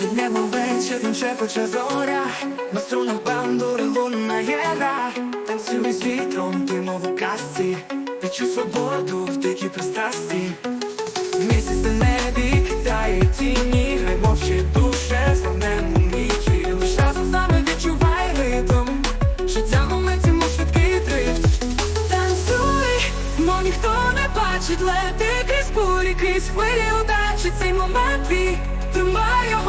небо вечір, він шепоче зоря. На струнах бандури лунає гра Танцюй з вітром, ти мов у казці. Відчуй свободу в дикій пристрасті. Місяць на небі кидає тіні. Мовчи душе, звернемо ніч. І лиш разом з нами відчувай ритм Життя в моменті, мов швидкий дрифт. Танцюй, мов ніхто не бачить. Лети крізь бурі, крізь хвилі удачі. Цей момент твій,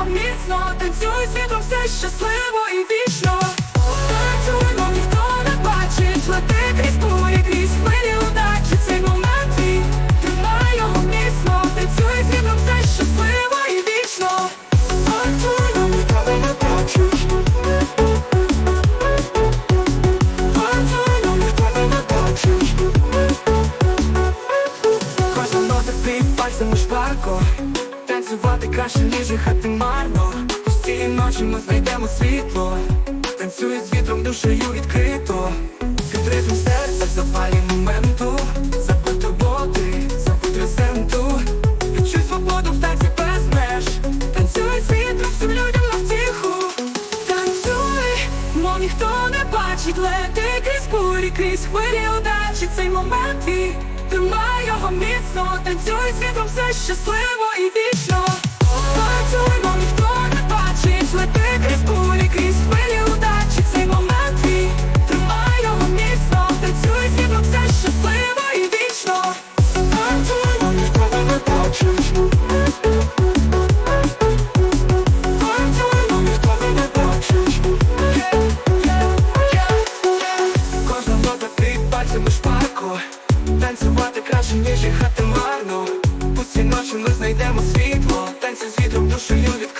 міцно. Танцюй світом все щасливо і вічно. Танцюй, мов ніхто не бачить. Лети крізь бурі, крізь хвилі удачі. Цей момент твій, тримай його міцно. Танцюй світом все щасливо і вічно. Не бачить. Танцюй, мов ніхто не бачить. Кожна нота твій пальцем шпарко Танцювати краще, ніж їхати марно. Пусті ночі ми знайдемо світло. Танцюй з вітром душею відкрито. Під ритм серця запалі моменту. Забудь турботи, забудь резенту. Відчуй свободу в танці без Танцюй з вітром всім людям на втіху. Танцюй, мов ніхто не бачить. Лети крізь бурі, крізь хвилі удачі. Цей момент твій, тримай міцно. Танцюй світом все щасливо і вічно. Танцюй, мов ніхто не бачить. Лети крізь бурі, крізь хвилі удачі. Цей момент твій, тримай його міцно. Танцюй світом все щасливо і вічно. Танцюй, мов ніхто не бачить. Кожна нота ти пальцями шпарко Танцювати краще, хати марно. Пусті ночі ми знайдемо світло. Танці з вітром душею відкрито